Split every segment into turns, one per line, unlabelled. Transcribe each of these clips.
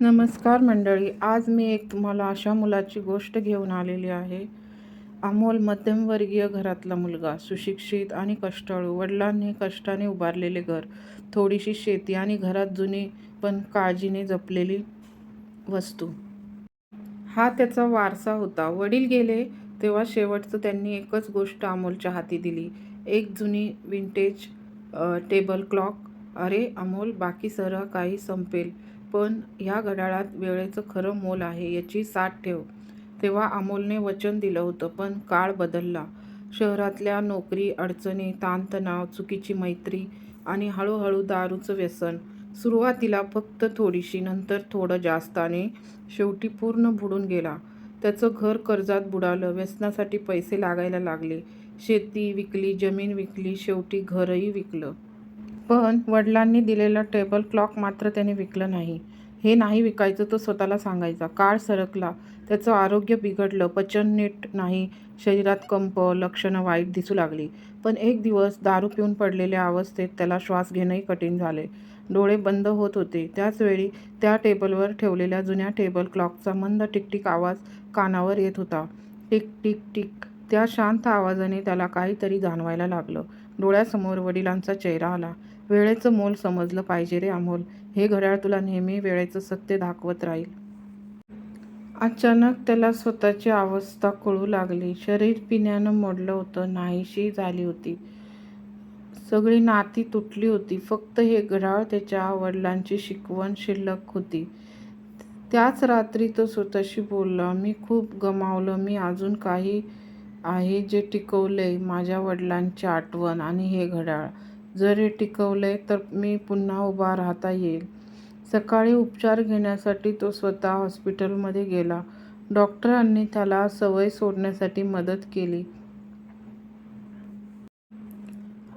नमस्कार मंडळी आज मी एक तुम्हाला अशा मुलाची गोष्ट घेऊन आलेली आहे. अमोल मध्यमवर्गीय घरातला मुलगा सुशिक्षित आणि कष्टाळू. वडिलांनी कष्टाने उभारलेले घर थोडीशी शेती आणि घरात जुनी पण काळजीने जपलेली वस्तू. हा त्याचा वारसा होता. वडील गेले तेव्हा शेवटचं त्यांनी एकच गोष्ट अमोलच्या हाती दिली. एक जुनी विंटेज टेबल क्लॉक अरे अमोल बाकी सर्व काही संपेल. पण ह्या घड्याळात वेळेचं खरं मोल आहे याची साथ ठेव. तेव्हा अमोलने वचन दिलं होतं पण काळ बदलला. शहरातल्या नोकरी अडचणी ताणतणाव चुकीची मैत्री आणि हळूहळू दारूचं व्यसन. सुरुवातीला फक्त थोडीशी नंतर थोडं जास्त आणि शेवटी पूर्ण बुडून गेला. त्याचं घर कर्जात बुडालं व्यसनासाठी पैसे लागायला लागले. शेती विकली जमीन विकली शेवटी घरही विकलं. पण वडिलांनी दिलेला टेबल क्लॉक मात्र त्याने विकलं नाही. हे नाही विकायचं तो स्वतःला सांगायचा. काळ सरकला. त्याचं आरोग्य बिघडलं. पचन नीट नाही. शरीरात कंप लक्षणं वाईट दिसू लागली. पण एक दिवस दारू पिऊन पडलेल्या अवस्थेत त्याला श्वास घेणंही कठीण झाले. डोळे बंद होत होते. त्याचवेळी त्या टेबलवर ठेवलेल्या जुन्या टेबल क्लॉकचा मंद टिकटिक आवाज कानावर येत होता. Tick tick tick. त्या शांत आवाजाने त्याला काहीतरी जाणवायला लागलं. डोळ्यासमोर वडिलांचा चेहरा आला. वेळेचं मोल समजलं पाहिजे रे अमोल. हे घड्याळ तुला नेहमी वेळेचं सत्य दाखवत राहील. अचानक त्याला स्वतःची अवस्था कळू लागली. शरीर पिण्यानं मोडलं होतं. नाहीशी झाली होती. सगळी नाती तुटली होती. फक्त हे घड्याळ त्याच्या वडिलांची शिकवण शिल्लक होती. त्याच रात्री तो स्वतःशी बोलला मी खूप गमावलं. मी अजून काही आहे जे टिकवले माझ्या वडिलांची आठवण आणि हे घड्याळ. जर हे टिकवलंय तर मी पुन्हा उभा राहता येईल. सकाळी उपचार घेण्यासाठी तो स्वतः हॉस्पिटलमध्ये गेला. डॉक्टरांनी त्याला सवय सोडण्यासाठी मदत केली.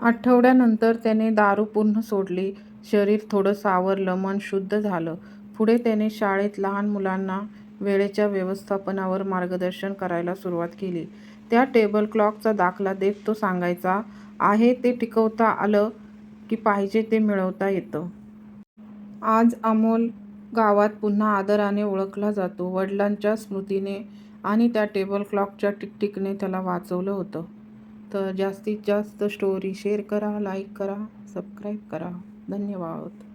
आठवड्यानंतर त्याने दारू पूर्ण सोडली. शरीर थोडं सावरलं मन शुद्ध झालं. पुढे त्याने शाळेत लहान मुलांना वेळेच्या व्यवस्थापनावर मार्गदर्शन करायला सुरुवात केली. त्या टेबल क्लॉकचा दाखला देत तो सांगायचा आहे ते टिकवता आलं की पाहिजे ते मिळवता येतं. आज अमोल गावात पुन्हा आदराने ओळखला जातो. वडिलांच्या स्मृतीने आणि त्या टेबल क्लॉकच्या टिकटिकने त्याला वाचवलं होतं. तर जास्तीत जास्त स्टोरी शेअर करा लाईक करा सबस्क्राईब करा. धन्यवाद.